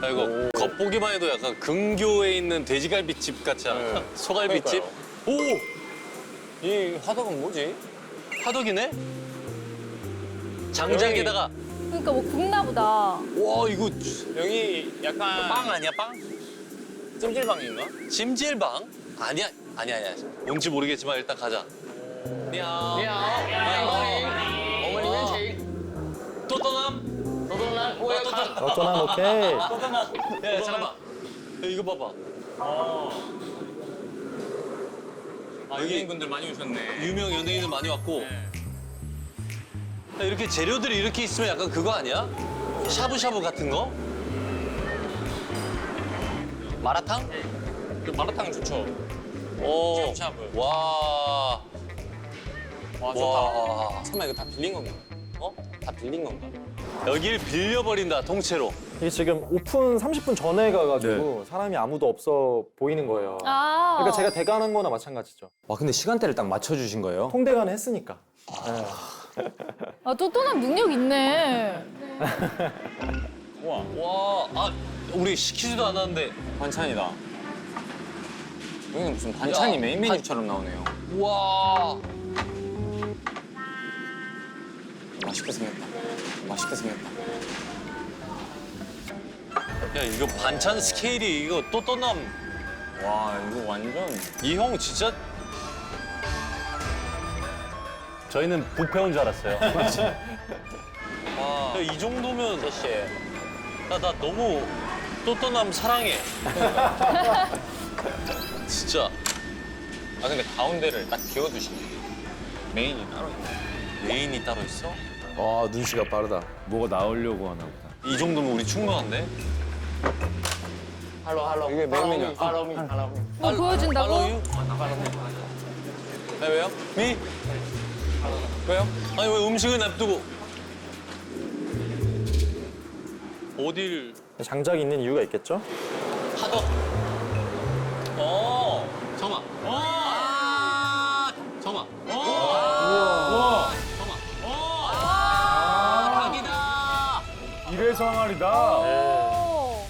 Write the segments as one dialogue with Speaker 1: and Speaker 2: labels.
Speaker 1: 아이고 겉보기만 해도 약간 근교에 있는 돼지갈비집 같지 않아?
Speaker 2: 네.
Speaker 1: 소갈비집? 오!
Speaker 2: 이 화덕은 뭐지?
Speaker 1: 화덕이네? 장작에다가
Speaker 3: 그러니까 뭐 굽나 보다.
Speaker 1: 와 이거
Speaker 2: 여기 약간
Speaker 1: 빵 아니야 빵?
Speaker 2: 찜질방인가?
Speaker 1: 찜질방? 아니야 아니야 아니야 뭔지 모르겠지만 일단 가자 니하
Speaker 4: 어쩌나 오케이.
Speaker 1: 야 잠깐만 야, 이거 봐봐
Speaker 2: 아, 연예인분들 많이 오셨네.
Speaker 1: 유명 연예인들 많이 왔고 야, 이렇게 재료들이 이렇게 있으면 약간 그거 아니야? 샤브샤브 같은 거? 마라탕?
Speaker 2: 그 마라탕 좋죠.
Speaker 1: 오.
Speaker 2: 샤브샤브.
Speaker 1: 와.
Speaker 2: 와, 좋다.
Speaker 1: 와.
Speaker 2: 설마 이거 다 빌린 건가? 어? 다 빌린 건가?
Speaker 1: 여길 빌려버린다, 통째로.
Speaker 4: 이게 지금 오픈 30분 전에 가가지고 사람이 아무도 없어 보이는 거예요.
Speaker 3: 아.
Speaker 4: 그러니까 제가 대관한 거나 마찬가지죠.
Speaker 5: 와 근데 시간대를 딱 맞춰주신 거예요?
Speaker 4: 통대관을 했으니까.
Speaker 3: 아, 또또남 능력 있네.
Speaker 2: 우와.
Speaker 1: 와, 아, 우리 시키지도 않았는데.
Speaker 2: 반찬이다. 여기는 무슨 반찬이
Speaker 1: 야,
Speaker 2: 메인 메뉴처럼 나오네요.
Speaker 1: 와.
Speaker 2: 맛있게 생겼다. 맛있게 생겼다.
Speaker 1: 야, 이거 반찬 스케일이 이거 또 떠남.
Speaker 2: 와, 이거 완전
Speaker 1: 이 형 진짜. 저희는 뷔페 온줄 알았어요. 와. 야, 이 정도면. 야, 나 너무 또또남 사랑해. 진짜.
Speaker 2: 아 근데 가운데를 딱 비워두시네. 메인이 따로 있네.
Speaker 1: 메인이 따로 있어?
Speaker 5: 와 눈치가 빠르다.
Speaker 6: 뭐가 나오려고 하나 보다.
Speaker 1: 이 정도면 우리 충분한데?
Speaker 2: 할로 할로. 이게 메인 메뉴. 할로 미 할로 미.
Speaker 3: 뭐 보여준다고?
Speaker 1: 네, 왜요? 미? 왜요? 아니, 왜 음식을 냅두고. 어딜
Speaker 4: 장작이 있는 이유가 있겠죠?
Speaker 1: 하덕.
Speaker 6: 항아리다.
Speaker 3: 오.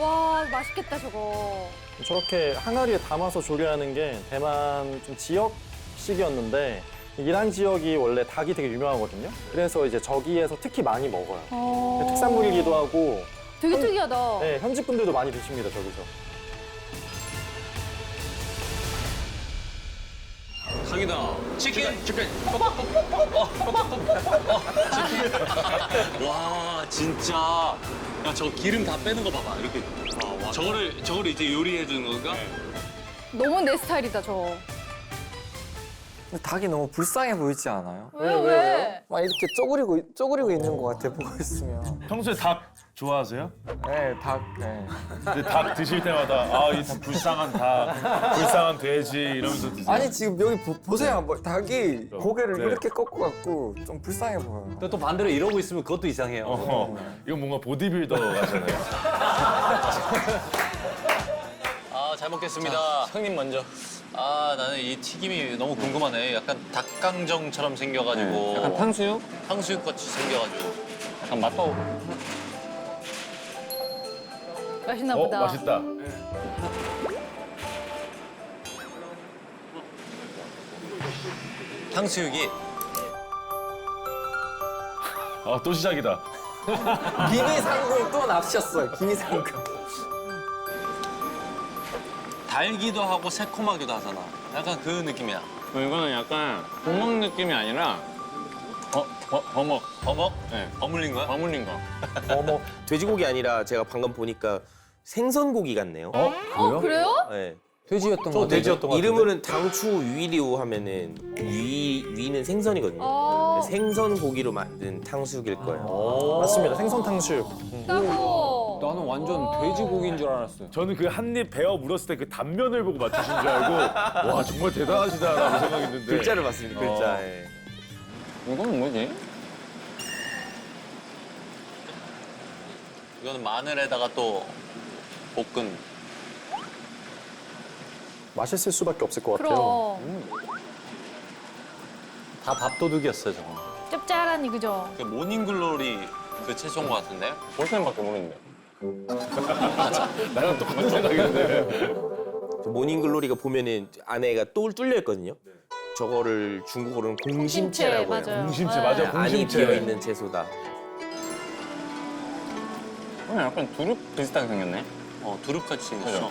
Speaker 3: 와, 맛있겠다, 저거.
Speaker 4: 저렇게 항아리에 담아서 조리하는 게 대만 좀 지역식이었는데 이란 지역이 원래 닭이 되게 유명하거든요. 그래서 이제 저기에서 특히 많이 먹어요.
Speaker 3: 어.
Speaker 4: 특산물이기도 하고
Speaker 3: 되게 특이하다.
Speaker 4: 네, 현지 분들도 많이 드십니다 저기서.
Speaker 1: 닭이다. 치킨. 치킨. 어, 치킨. 와, 진짜. 야, 저 기름 다 빼는 거 봐봐. 이렇게. 저거를 저거를 이제 요리해 주는 건가?
Speaker 3: 너무 내 스타일이다, 저.
Speaker 7: 근데 닭이 너무 불쌍해 보이지 않아요?
Speaker 3: 왜, 왜?
Speaker 7: 막 이렇게 쪼그리고 쪼그리고 있는 것 같아 보고 있으면.
Speaker 6: 평소에 닭 좋아하세요?
Speaker 7: 네, 닭. 네.
Speaker 6: 근데 닭 드실 때마다 아, 이 닭 불쌍한 닭, 불쌍한 돼지 이러면서 드세요.
Speaker 7: 아니 지금 여기 보, 세요 뭐, 닭이 고개를
Speaker 6: 네.
Speaker 7: 이렇게 꺾고 갖고 좀 불쌍해 보여요.
Speaker 5: 또, 또 반대로 이러고 있으면 그것도 이상해요.
Speaker 6: 어, 이거 뭔가 보디빌더 같잖아요.
Speaker 1: 아, 잘 먹겠습니다.
Speaker 2: 형님 먼저.
Speaker 1: 아, 나는 이 튀김이 너무 궁금하네. 약간 닭강정처럼 생겨가지고.
Speaker 2: 약간 탕수육?
Speaker 1: 탕수육 같이 생겨가지고.
Speaker 2: 약간 맛도
Speaker 3: 맛있나
Speaker 6: 어,
Speaker 3: 보다.
Speaker 6: 맛있다.
Speaker 1: 탕수육이
Speaker 6: 아, 또 시작이다.
Speaker 7: 김이상궁 또 납셨어요. 김이상궁.
Speaker 1: 달기도 하고 새콤하기도 하잖아. 약간 그 느낌이야.
Speaker 2: 이거는 약간 버먹 느낌이 아니라 버, 버, 버먹.
Speaker 1: 버먹?
Speaker 2: 네.
Speaker 1: 버물린 거야?
Speaker 2: 버물린 거.
Speaker 4: 어머
Speaker 8: 돼지고기 아니라 제가 방금 보니까 생선고기 같네요.
Speaker 6: 어?
Speaker 3: 어, 그래요?
Speaker 8: 네.
Speaker 5: 돼지였던 저거
Speaker 4: 돼지였던.
Speaker 8: 이름은 당추 위리오 하면은 위 위는 생선이거든요.
Speaker 3: 어,
Speaker 8: 생선 고기로 만든 탕수육일 거예요.
Speaker 4: 맞습니다 생선 탕수육.
Speaker 3: 따고.
Speaker 5: 나는 완전 돼지고기인 줄 알았어요.
Speaker 6: 저는 그 한 입 베어 물었을 때 그 단면을 보고 맞추신 줄 알고 와 정말 대단하시다라고 생각했는데
Speaker 8: 글자를 봤습니다. 글자.
Speaker 6: 어.
Speaker 8: 예.
Speaker 2: 이건 뭐지?
Speaker 1: 이거는 마늘에다가 또 볶은.
Speaker 4: 맛있을 수밖에 없을 것 같아요.
Speaker 3: 그럼.
Speaker 1: 다 밥도둑이었어, 저거.
Speaker 3: 짭짤하니, 그죠?
Speaker 1: 그 모닝글로리 그 채소인 것 같은데?
Speaker 2: 볼펜밖에 모르는데.
Speaker 6: 나랑 똑같은 생각인데.
Speaker 8: 저 모닝글로리가 보면은 안에가 또 뚫려 있거든요. 저거를 중국어로는 공심채라고 해요.
Speaker 3: 맞아요.
Speaker 6: 공심채
Speaker 3: 네.
Speaker 6: 맞아.
Speaker 8: 안이
Speaker 6: 공심채.
Speaker 8: 비어 있는 채소다.
Speaker 2: 어, 약간 두릅 비슷하게 생겼네.
Speaker 1: 어, 두릅같이 생겼어.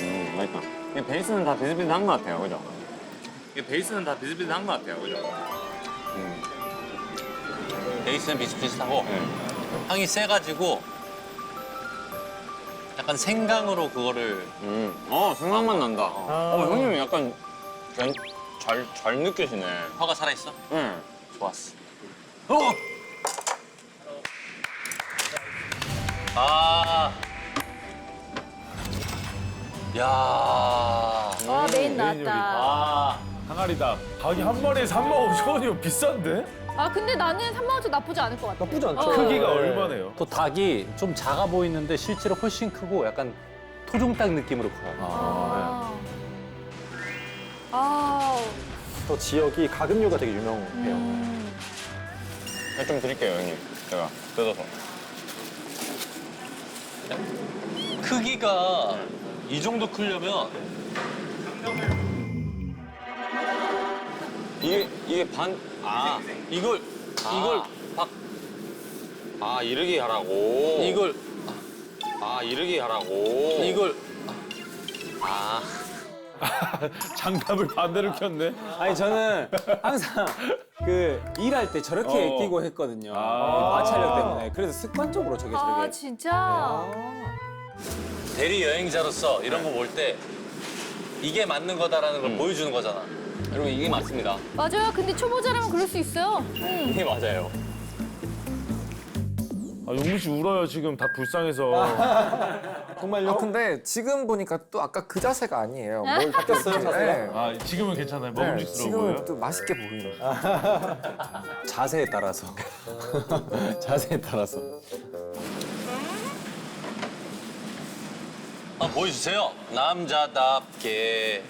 Speaker 2: 음, 맛있다. 이게 베이스는 다 비슷비슷한 것 같아요, 그죠? 이게 베이스는 다 비슷비슷한 것 같아요, 그죠? 음,
Speaker 1: 베이스는 비슷비슷하고
Speaker 2: 네.
Speaker 1: 향이 세가지고 약간 생강으로 그거를
Speaker 2: 음, 어, 생각만 난다. 어, 형님 약간 괜- 잘, 잘 느껴지네.
Speaker 1: 화가 살아있어?
Speaker 2: 응.
Speaker 1: 좋았어. 어! 아. 야.
Speaker 3: 아, 메인 나왔다.
Speaker 1: 아.
Speaker 6: 항아리다. 가격이 한 마리에 3만 5천 원이면 비싼데?
Speaker 3: 아, 근데 나는 3만 원치 나쁘지 않을 것 같아.
Speaker 4: 나쁘지 않죠.
Speaker 3: 어.
Speaker 6: 크기가 얼마네요?
Speaker 5: 또 닭이 좀 작아 보이는데 실제로 훨씬 크고 약간 토종닭 느낌으로 커요.
Speaker 3: 아. 아.
Speaker 4: 저 지역이 가금류가 되게 유명해요.
Speaker 3: 음.
Speaker 2: 네, 좀 드릴게요, 형님. 제가 뜯어서.
Speaker 1: 크기가 이 정도 크려면
Speaker 2: 이게, 이게 반, 아,
Speaker 1: 이걸 이걸 박
Speaker 2: 아, 이르게 하라고.
Speaker 1: 이걸
Speaker 2: 아, 이르게 하라고.
Speaker 1: 이걸 아.
Speaker 6: 장갑을 반대로 켰네.
Speaker 5: 아니 저는 항상 그 일할 때 저렇게
Speaker 6: 어.
Speaker 5: 끼고 했거든요.
Speaker 6: 아.
Speaker 5: 마찰력 때문에. 그래서 습관적으로 저게
Speaker 3: 아,
Speaker 5: 저렇게.
Speaker 3: 진짜?
Speaker 1: 대리 여행자로서 이런 거 볼 때 이게 맞는 거다라는 걸 보여주는 거잖아.
Speaker 2: 여러분, 이게 맞습니다.
Speaker 3: 맞아요. 근데 초보자라면 그럴 수 있어요. 음.
Speaker 2: 이게 맞아요.
Speaker 6: 아, 용민 씨 울어요 지금 닭 불쌍해서.
Speaker 7: 정말요? 아, 근데 지금 보니까 또 아까 그 자세가 아니에요. 뭘
Speaker 4: 바뀌었어요, 자세가?
Speaker 7: 네.
Speaker 6: 아 지금은 괜찮아요.
Speaker 7: 네,
Speaker 6: 먹음직스러워 보여요.
Speaker 7: 지금은 또 맛있게 보이는.
Speaker 5: 자세에 따라서. 자세에 따라서.
Speaker 1: 아, 보여주세요. 남자답게.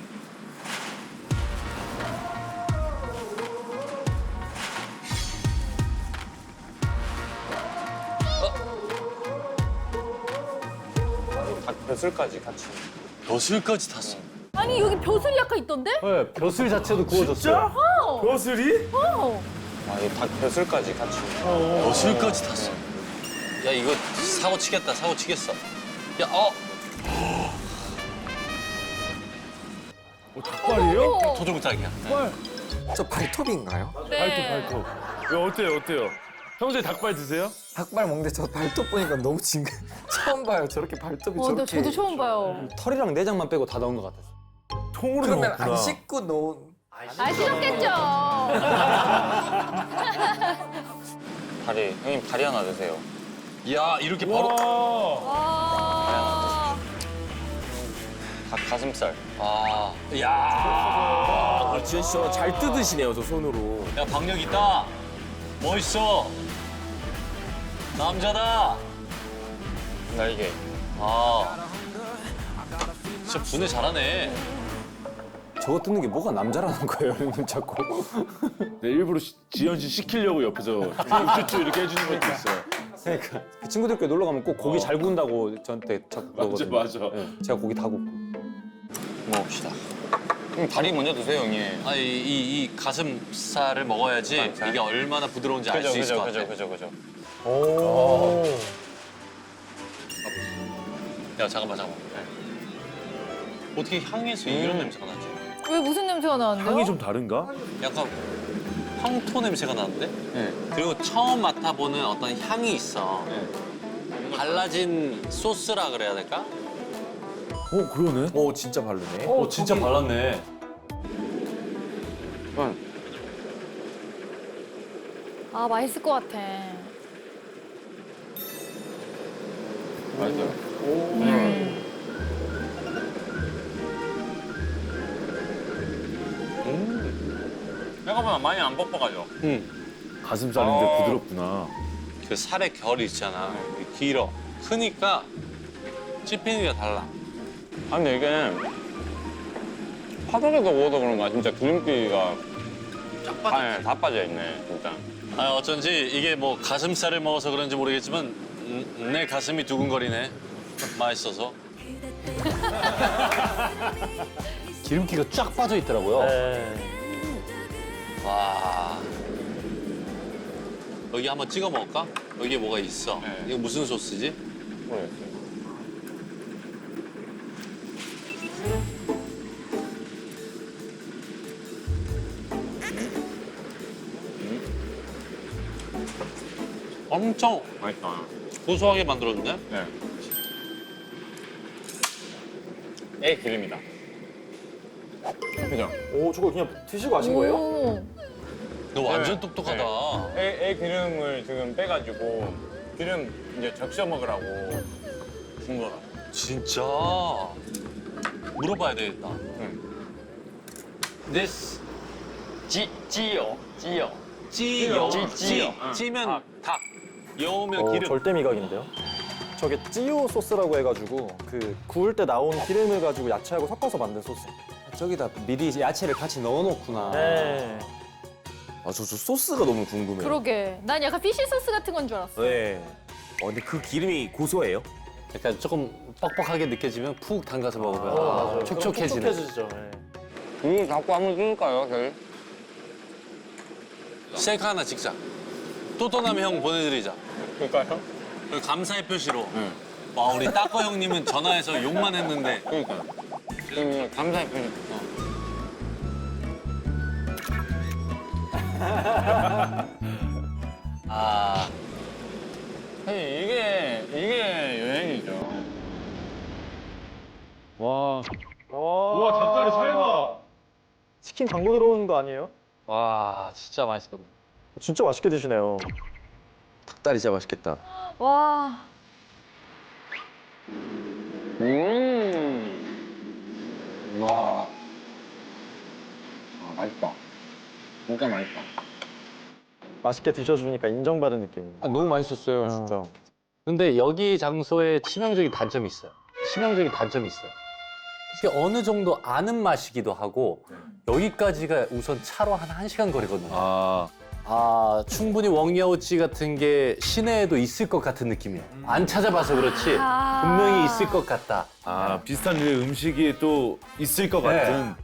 Speaker 2: 닭 벼슬까지 같이.
Speaker 1: 벼슬까지 탔어.
Speaker 3: 아니, 여기 벼슬이 약간 있던데?
Speaker 5: 네, 벼슬 자체도 구워졌어요.
Speaker 6: 버슬이?
Speaker 3: 어.
Speaker 2: 아, 이닭 벼슬까지 같이.
Speaker 1: 벼슬까지 탔어. 야, 이거 사고 치겠다, 사고 치겠어. 야, 어,
Speaker 6: 어, 닭발이에요?
Speaker 3: 어.
Speaker 1: 토종닭이야.
Speaker 7: 저 발톱인가요?
Speaker 3: 네.
Speaker 6: 발톱 발톱. 왜 어때요 어때요? 평소에 닭발 드세요?
Speaker 7: 닭발 먹는데 저 발톱 보니까 너무 징그. 처음 봐요. 저렇게 발톱이
Speaker 3: 어, 나
Speaker 7: 저렇게.
Speaker 3: 저도 처음 봐요.
Speaker 5: 털이랑 내장만 빼고 다 넣은 것 같았어요.
Speaker 6: 통으로
Speaker 7: 그러면
Speaker 6: 넣었구나.
Speaker 7: 안 씻고 놓은.
Speaker 3: 아, 싫었겠죠.
Speaker 2: 다리. 형님, 다리 하나 드세요.
Speaker 1: 야, 이렇게 바로.
Speaker 6: 와.
Speaker 3: 아.
Speaker 2: 닭 가슴살.
Speaker 1: 아, 야,
Speaker 8: 아, 지현 씨 저거 잘 뜯으시네요, 저 손으로.
Speaker 1: 야, 박력 있다. 멋있어. 남자다.
Speaker 2: 날개.
Speaker 1: 아, 진짜 분해 잘하네.
Speaker 5: 저거 뜯는 게 뭐가 남자라는 거예요, 형님 자꾸.
Speaker 6: 네, 일부러 시- 지현 씨 시키려고 옆에서 쭈쭈 이렇게 해주는 것도 있어요.
Speaker 5: 그러니까 그 친구들끼리 놀러 가면 꼭 고기 잘 구운다고 저한테 자꾸
Speaker 6: 맞아
Speaker 5: 그러거든요.
Speaker 6: 맞아.
Speaker 5: 네, 제가 고기 다 굽고.
Speaker 1: 먹읍시다.
Speaker 2: 형님, 다리 먼저 드세요, 형님.
Speaker 1: 아니, 이, 이 가슴살을 먹어야지? 이게 얼마나 부드러운지 알 수 있을
Speaker 2: 그죠,
Speaker 1: 것
Speaker 2: 그죠,
Speaker 1: 같아.
Speaker 2: 그죠, 그죠.
Speaker 4: 오.
Speaker 1: 야, 잠깐만, 잠깐만. 어떻게 향에서 이런 냄새가 나지?
Speaker 3: 왜 무슨 냄새가 나는데요?
Speaker 6: 향이 좀 다른가?
Speaker 1: 약간 황토 냄새가 나는데?
Speaker 2: 네.
Speaker 1: 그리고 처음 맡아보는 어떤 향이 있어. 발라진 소스라 그래야 될까?
Speaker 6: 어 그러네.
Speaker 8: 오, 진짜 바르네.
Speaker 5: 어, 진짜 발랐네.
Speaker 2: 응.
Speaker 3: 아, 맛있을 것 같아.
Speaker 2: 맞아요.
Speaker 3: 음.
Speaker 2: 생각보다 많이 안 뻑뻑하죠?
Speaker 6: 가슴살인데
Speaker 2: 어.
Speaker 6: 부드럽구나.
Speaker 1: 그 살의 결이 있잖아. 길어. 크니까 씹히는 게 달라.
Speaker 2: 아, 근데 이게 바닥에서 구워서 그런가 진짜 기름기가
Speaker 1: 쫙 빠져.
Speaker 2: 다, 다 빠져 있네, 진짜.
Speaker 1: 아 어쩐지 이게 뭐 가슴살을 먹어서 그런지 모르겠지만 음, 내 가슴이 두근거리네. 맛있어서.
Speaker 5: 기름기가 쫙 빠져 있더라고요.
Speaker 4: 네.
Speaker 1: 와. 여기 한번 찍어 먹을까? 여기에 뭐가 있어. 이거 무슨 소스지?
Speaker 2: 모르겠어요.
Speaker 1: 엄청
Speaker 2: 맛있다.
Speaker 1: 고소하게 만들어줬네.
Speaker 2: 네. 애 기름이다. 그죠?
Speaker 4: 오, 저거 그냥 드시고 하신 거예요?
Speaker 3: 오.
Speaker 1: 너 완전
Speaker 2: 네.
Speaker 1: 똑똑하다.
Speaker 2: 애, 애 기름을 지금 빼가지고 기름 이제 적셔 먹으라고 준 거라.
Speaker 1: 진짜. 물어봐야 되겠다.
Speaker 9: this 찌 찌요 찌요
Speaker 1: 찌요.
Speaker 9: 찌,
Speaker 1: 찌.
Speaker 9: 찌요.
Speaker 1: 찌면 닭. 여우면
Speaker 4: 어,
Speaker 1: 기름.
Speaker 4: 절대 미각인데요. 저게 찌오 소스라고 해가지고 그 구울 때 나온 기름을 가지고 야채하고 섞어서 만든 소스.
Speaker 5: 저기다 미리 야채를 같이 넣어놓구나.
Speaker 4: 네.
Speaker 8: 아, 저, 저 소스가 너무 궁금해요.
Speaker 3: 그러게. 난 약간 피쉬 소스 같은 건 줄 알았어.
Speaker 8: 네. 어, 근데 그 기름이 고소해요?
Speaker 5: 약간 조금 뻑뻑하게 느껴지면 푹 담가서 먹으면
Speaker 4: 어, 맞아요.
Speaker 5: 아, 촉촉해지네.
Speaker 4: 촉촉해지죠. 네.
Speaker 2: 이거 갖고 한번 찍을까요, 저희?
Speaker 1: 셀카 하나 찍자. 또또남 형 보내드리자.
Speaker 2: 그럴까요?
Speaker 1: 그 감사의 표시로.
Speaker 2: 응.
Speaker 1: 와 우리 따꺼 형님은 전화해서 욕만 했는데
Speaker 2: 그러니까. 지금 감사의 표시.
Speaker 1: 아
Speaker 2: 사실 이게 이게 여행이죠.
Speaker 4: 와, 닭다리 살다. 치킨 광고 들어오는 거 아니에요?
Speaker 9: 와 진짜 맛있어
Speaker 4: 진짜 맛있게 드시네요.
Speaker 8: 닭다리 진짜 맛있겠다.
Speaker 3: 와.
Speaker 2: 음. 와. 아 맛있다. 진짜 맛있다.
Speaker 4: 맛있게 드셔주니까 인정받은 느낌이에요.
Speaker 5: 아, 너무 맛있었어요.
Speaker 4: 진짜.
Speaker 5: 근데 여기 장소에 치명적인 단점이 있어요. 치명적인 단점이 있어요. 이게 어느 정도 아는 맛이기도 하고 여기까지가 우선 차로 한 1시간 거리거든요.
Speaker 8: 아,
Speaker 5: 아, 충분히 웡야오찌 같은 게 시내에도 있을 것 같은 느낌이에요. 안 찾아봐서 그렇지
Speaker 3: 아.
Speaker 5: 분명히 있을 것 같다.
Speaker 6: 아 비슷한 류의 음식이 또 있을 것
Speaker 5: 네.
Speaker 6: 같은.